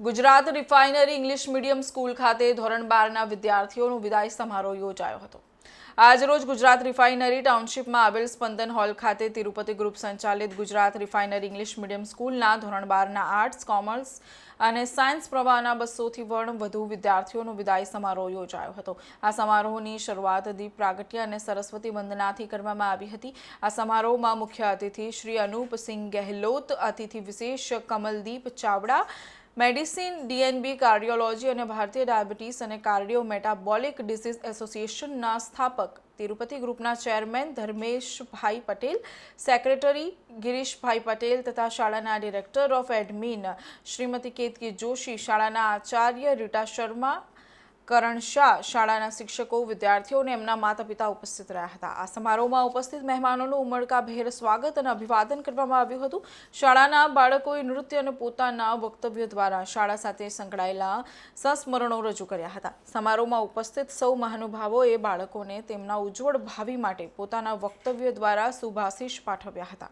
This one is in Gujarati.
Gujarat refinery English medium school ખાતે ધોરણ બારના વિદ્યાર્થીઓનો વિદાય સમારોહ યોજાયો હતો. આજરોજ ગુજરાત રિફાઇનરી ટાઉનશીપમાં આવેલ સ્પંદન હોલ ખાતે તિરુપતિ ગ્રુપ સંચાલિત ગુજરાત રિફાઇનરી ઇંગ્લિશ મીડિયમ સ્કૂલના ધોરણ બારના આર્ટ્સ, કોમર્સ અને સાયન્સ પ્રવાહના બસોથી પણ વધુ વિદ્યાર્થીઓનો વિદાય સમારોહ યોજાયો હતો. આ સમારોહની શરૂઆત દીપ પ્રાગટ્ય અને સરસ્વતી વંદનાથી કરવામાં આવી હતી. આ સમારોહમાં મુખ્ય અતિથિ શ્રી અનુપસિંહ ગેહલોત, અતિથિ વિશેષ Kamaldeep Chavda medicine, DNB, cardiology અને ભારતીય ડાયાબિટીસ અને કાર્ડિયો મેટાબોલિક ડિસીઝ એસોસિએશનના સ્થાપક તિરુપતિ ગ્રુપના ચેરમેન ધર્મેશભાઈ પટેલ, સેક્રેટરી ગિરીશભાઈ પટેલ તથા શાળાના director of admin Shrimati Ketki Joshi, શાળાના આચાર્ય રીટા શર્મા કરણ શાહ શાળાના શિક્ષકો, વિદ્યાર્થીઓ અને એમના માતા પિતા ઉપસ્થિત રહ્યા હતા. આ સમારોહમાં ઉપસ્થિત મહેમાનોનું ઉમળકાભેર સ્વાગત અને અભિવાદન કરવામાં આવ્યું હતું. શાળાના બાળકોએ નૃત્ય અને પોતાના વક્તવ્ય દ્વારા શાળા સાથે સંકળાયેલા સંસ્મરણો રજૂ કર્યા હતા. સમારોહમાં ઉપસ્થિત સૌ મહાનુભાવોએ બાળકોને તેમના ઉજ્જવળ ભાવિ માટે પોતાના વક્તવ્ય દ્વારા સુભાષિષ પાઠવ્યા હતા.